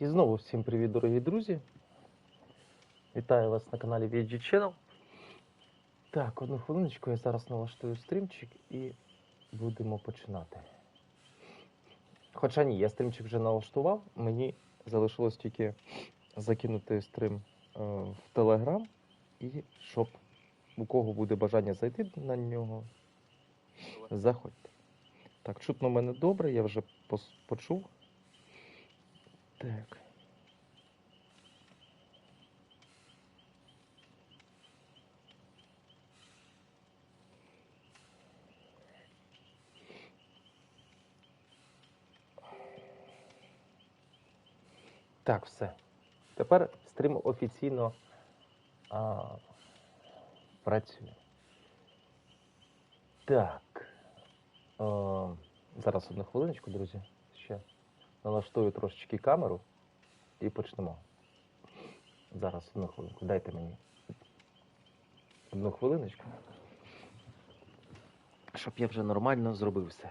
І знову всім привіт, дорогі друзі. Вітаю вас на каналі VG Channel. Так, одну хвилиночку, я зараз налаштую стрімчик і будемо починати. Хоча ні, я стрімчик вже налаштував, мені залишилось тільки закинути стрім е, в Telegram і щоб у кого буде бажання зайти на нього, заходьте. Так, чутно мене добре, я вже почув. Так. Так, все. Тепер стрім офіційно а, працює. Так. Е, зараз одну хвилиночку, друзі. Налаштую трошечки камеру і почнемо. Зараз одну хвилинку. Дайте мені одну хвилиночку. Щоб я вже нормально зробив все.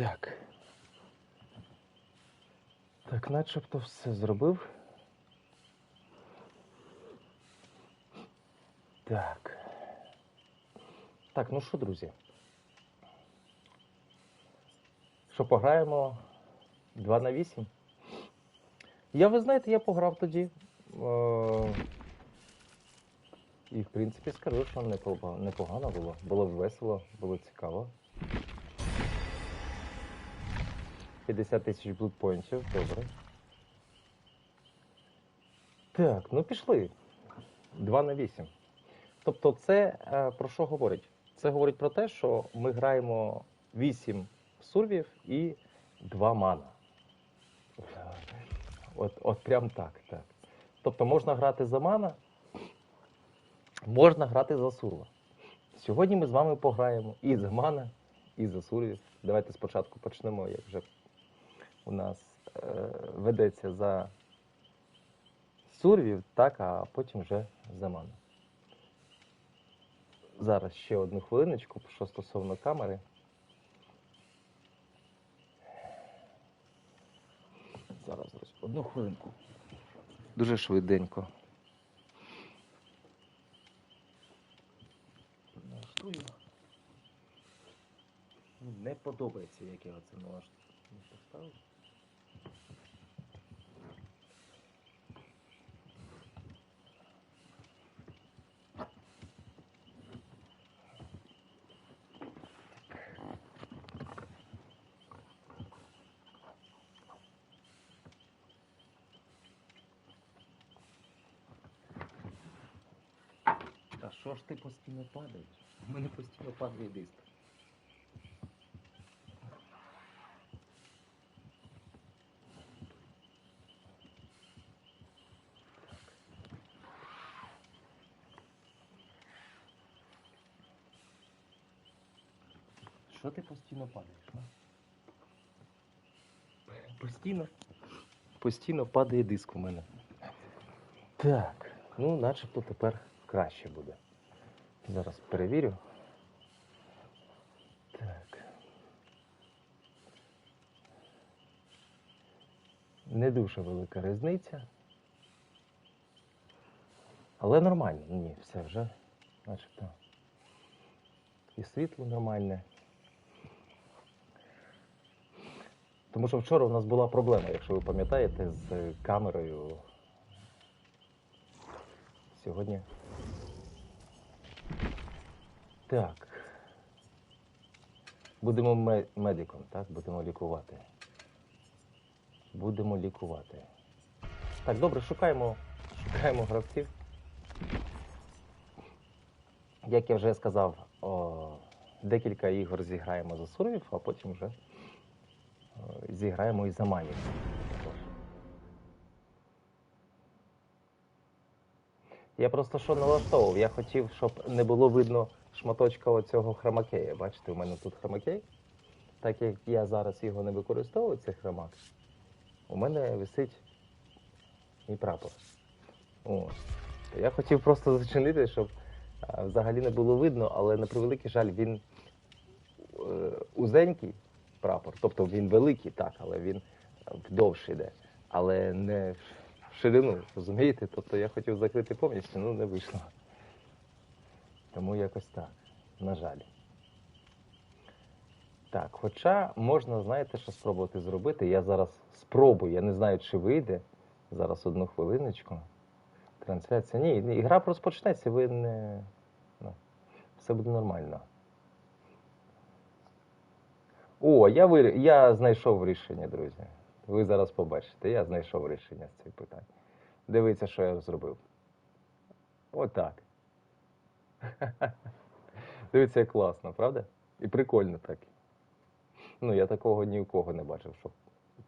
Так. Так, начебто все зробив. Так. Так, ну що, друзі? Що пограємо 2 на 8? Я, ви знаєте, я пограв тоді. Е- І, в принципі, скажу, що непогано було. Було весело, було цікаво. 50 тисяч блудпоінтів, добре. Так, ну пішли. 2 на 8. Тобто, це е, про що говорить? Це говорить про те, що ми граємо 8 сурвів і 2 мана. От, от прям так, так. Тобто можна грати за мана, можна грати за сурва. Сьогодні ми з вами пограємо і за мана, і за сурвів. Давайте спочатку почнемо, як вже у нас е, ведеться за сурвів, так, а потім вже за ману. Зараз ще одну хвилиночку, що стосовно камери. Зараз, одну хвилинку. Дуже швиденько. Ну, Не подобається, як я це налаштую. поставив. Та що ж ти постійно падаєш? У мене постійно падає диск. Що ти постійно падаєш? а? Постійно. Постійно падає диск у мене. Так, ну начебто тепер краще буде. Зараз перевірю. Так. Не дуже велика різниця. Але нормально. Ні, все вже начебто. І світло нормальне. Тому що вчора у нас була проблема, якщо ви пам'ятаєте, з камерою. Сьогодні. Так. Будемо медиком, так? Будемо лікувати. Будемо лікувати. Так, добре, шукаємо, шукаємо гравців. Як я вже сказав, о, декілька ігор зіграємо за сурвів, а потім вже зіграємо і за. Я просто що налаштовував. Я хотів, щоб не було видно шматочка оцього хромакея. Бачите, у мене тут хромакей. Так як я зараз його не використовую, цей хромак, у мене висить мій прапор. О. Я хотів просто зачинити, щоб взагалі не було видно, але на превеликий жаль, він е, узенький прапор, тобто він великий, так, але він довший йде, але не в ширину, розумієте? Тобто я хотів закрити повністю, ну не вийшло. Тому якось так, на жаль. Так, хоча можна, знаєте, що спробувати зробити. Я зараз спробую, я не знаю, чи вийде. Зараз одну хвилиночку. Трансляція. Ні, ні, гра розпочнеться, ви не. Ну, все буде нормально. О, я, вир... я знайшов рішення, друзі. Ви зараз побачите. Я знайшов рішення з цих питань. Дивіться, що я зробив. Отак. Дивіться, як класно, правда? І прикольно так. Ну, я такого ні у кого не бачив, щоб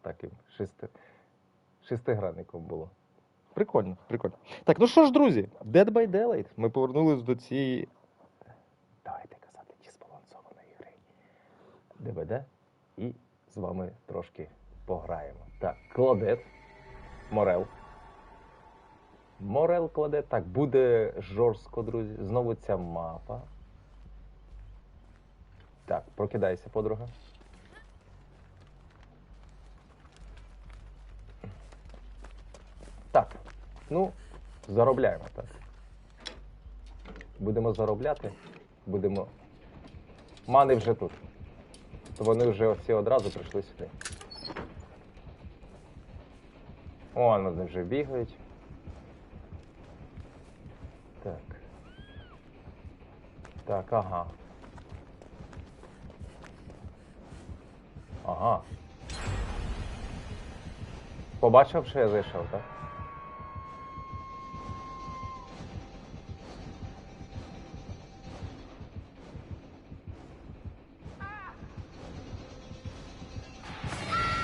таким шести... шестигранником було. Прикольно, прикольно. Так, ну що ж, друзі, Dead by Daylight. Ми повернулись до цієї. ДБД. І з вами трошки пограємо. Так, кладет. Морел. Морел кладе. Так, буде жорстко, друзі. Знову ця мапа. Так, прокидайся, подруга. Так, ну, заробляємо так. Будемо заробляти, будемо. Мани вже тут. То вони вже всі одразу прийшли сюди. О, вони вже бігають. Так. Так, ага. Ага. Побачив, що я зайшов, так?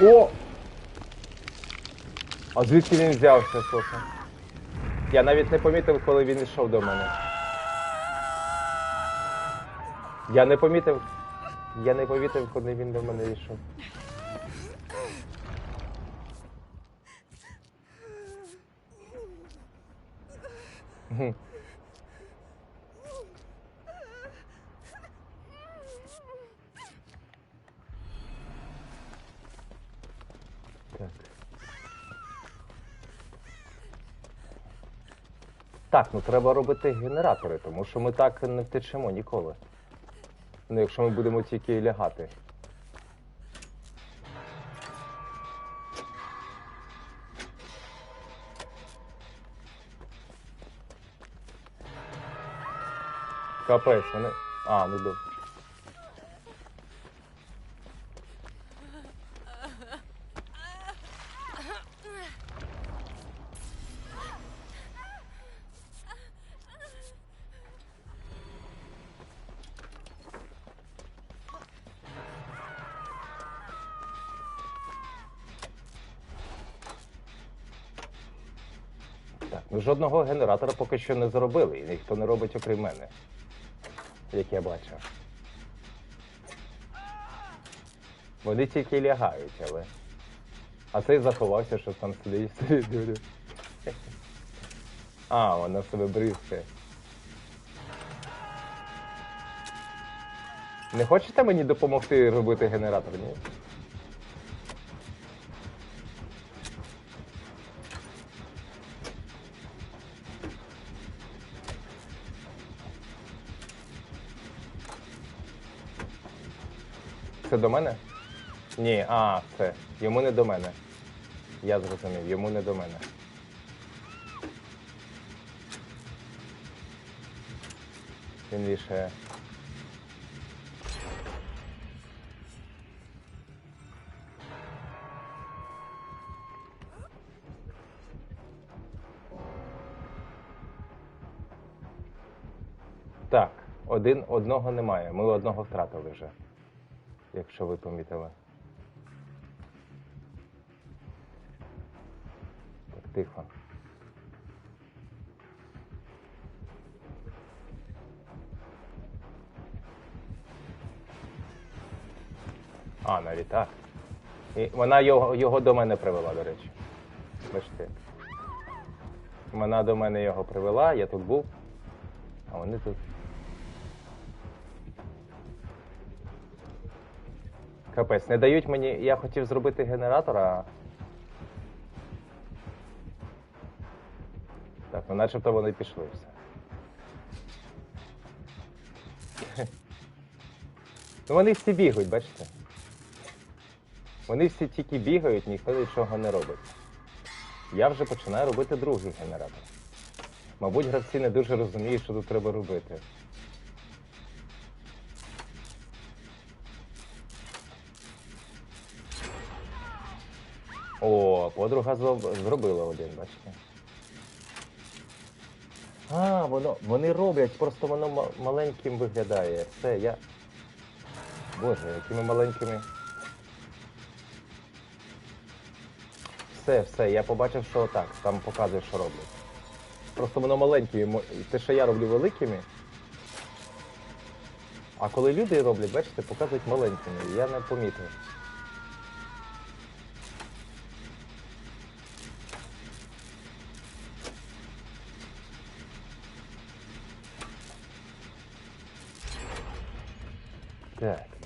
О! А звідки він взявся, слухай? Я навіть не помітив, коли він йшов до мене. Я не помітив. Я не помітив, коли він до мене йшов. Мгм. Так. Так, ну треба робити генератори, тому що ми так не втечемо ніколи. Ну, якщо ми будемо тільки лягати. Капець, вони. А, ну добре. Ми жодного генератора поки що не зробили, і ніхто не робить окрім мене. Як я бачив. Вони тільки лягають, але. А цей заховався, що там сидить дивлю. А, вона себе бризкає. Не хочете мені допомогти робити генератор, ні? Це до мене? Ні, а, це. Йому не до мене. Я зрозумів, йому не до мене. Він вішає. Так, один, одного немає. Ми одного втратили вже, якщо ви помітили. Так, тихо. А, навіть так. І вона його, його до мене привела, до речі. Бачите. Вона до мене його привела, я тут був, а вони тут. Капець, не дають мені. Я хотів зробити генератор, а. Так, ну начебто вони пішли все. Ну вони всі бігають, бачите? Вони всі тільки бігають, ніхто нічого не робить. Я вже починаю робити другий генератор. Мабуть, гравці не дуже розуміють, що тут треба робити. О, подруга зробила один, бачите. А, воно, вони роблять, просто воно маленьким виглядає. Все, я. Боже, якими маленькими. Все, все, я побачив, що так, там показує, що роблять. Просто воно маленькими, те, що я роблю великими. А коли люди роблять, бачите, показують маленькими. Я не помітив.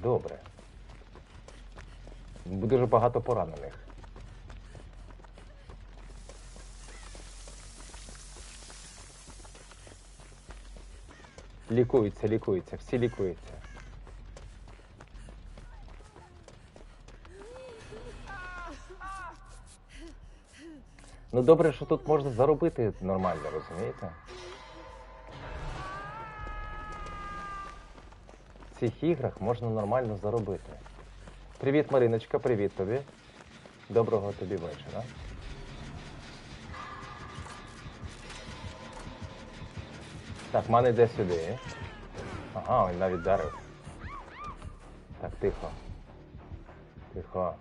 Добре. Дуже багато поранених. Лікуються, лікуються, всі лікуються. Ну добре, що тут можна заробити нормально, розумієте? Цих іграх можна нормально заробити. Привіт, Мариночка, привіт тобі. Доброго тобі вечора. Так, ман іде сюди. Ага, він навіть дарив. Так, тихо. Тихо.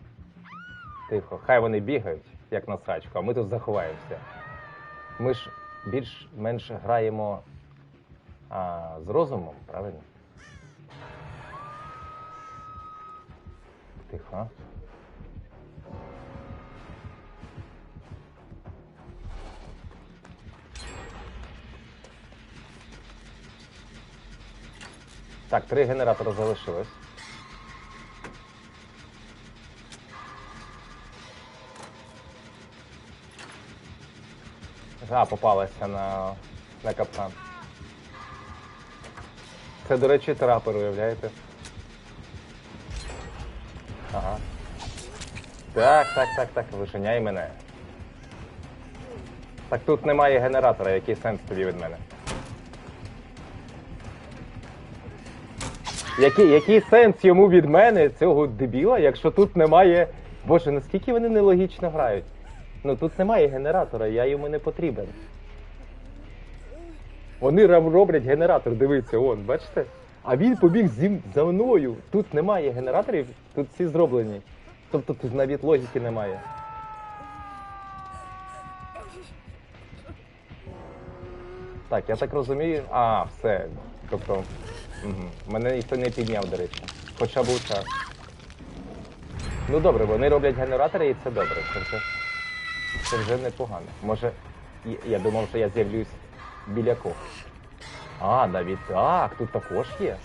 Тихо. Хай вони бігають, як на а ми тут заховаємося. Ми ж більш-менш граємо а, з розумом, правильно? Тихо. Так, три генератори залишилось. А, попалася на, на капкан. Це, до речі, трапер, уявляєте? Так, так, так, так, вишеняй мене. Так тут немає генератора, який сенс тобі від мене? Який, який сенс йому від мене, цього дебіла, якщо тут немає. Боже, наскільки вони нелогічно грають? Ну тут немає генератора, я йому не потрібен. Вони роблять генератор, дивіться, он, бачите? А він побіг зі, за мною. Тут немає генераторів, тут всі зроблені. Тобто тут навіть логіки немає. Так, я так розумію. А, все. Тобто, угу. мене ніхто не підняв, до речі. Хоча був час. Ну добре, вони роблять генератори і це добре. Це вже, це вже непогано. Може, я- думав, що я з'явлюсь біля когось. А, навіть так, тут також є.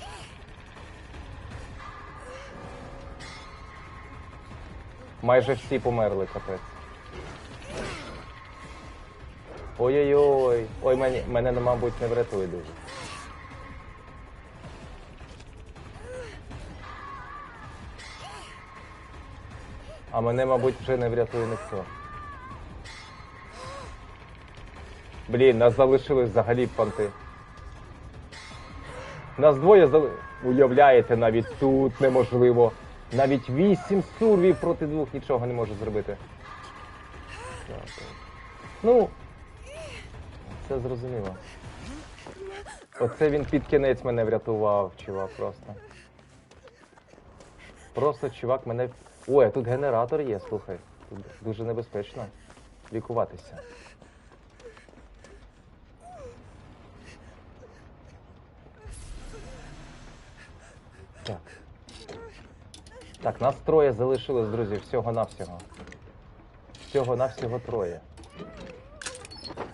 Майже всі померли, капець. Ой-ой-ой. Ой, мене, ну, мабуть, не врятує дуже. А мене, мабуть, вже не врятує ніхто. Блін, нас залишились взагалі понти. Нас двоє зали... Уявляєте, навіть тут неможливо. Навіть вісім сурвів проти двох нічого не може зробити. Ну, це зрозуміло. Оце він під кінець мене врятував, чувак, просто. Просто чувак мене. Ой, тут генератор є, слухай. Тут дуже небезпечно лікуватися. Так. Так, нас троє залишилось, друзі, всього-навсього. Всього-навсього троє.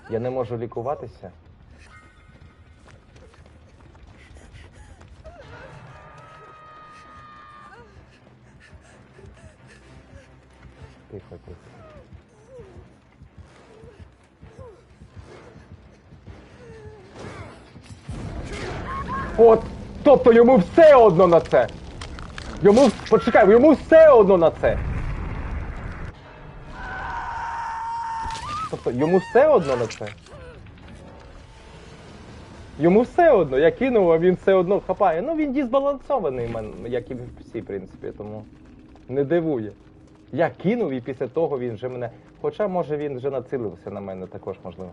Я не можу лікуватися. Тихо, тихо. От, тобто йому все одно на це. Йому, почекай, йому все одно на це. Тобто йому все одно на це. Йому все одно, я кинув, а він все одно хапає. Ну він дізбалансований, як і всі, в принципі, тому не дивує. Я кинув і після того він вже мене. Хоча, може, він вже націлився на мене також, можливо.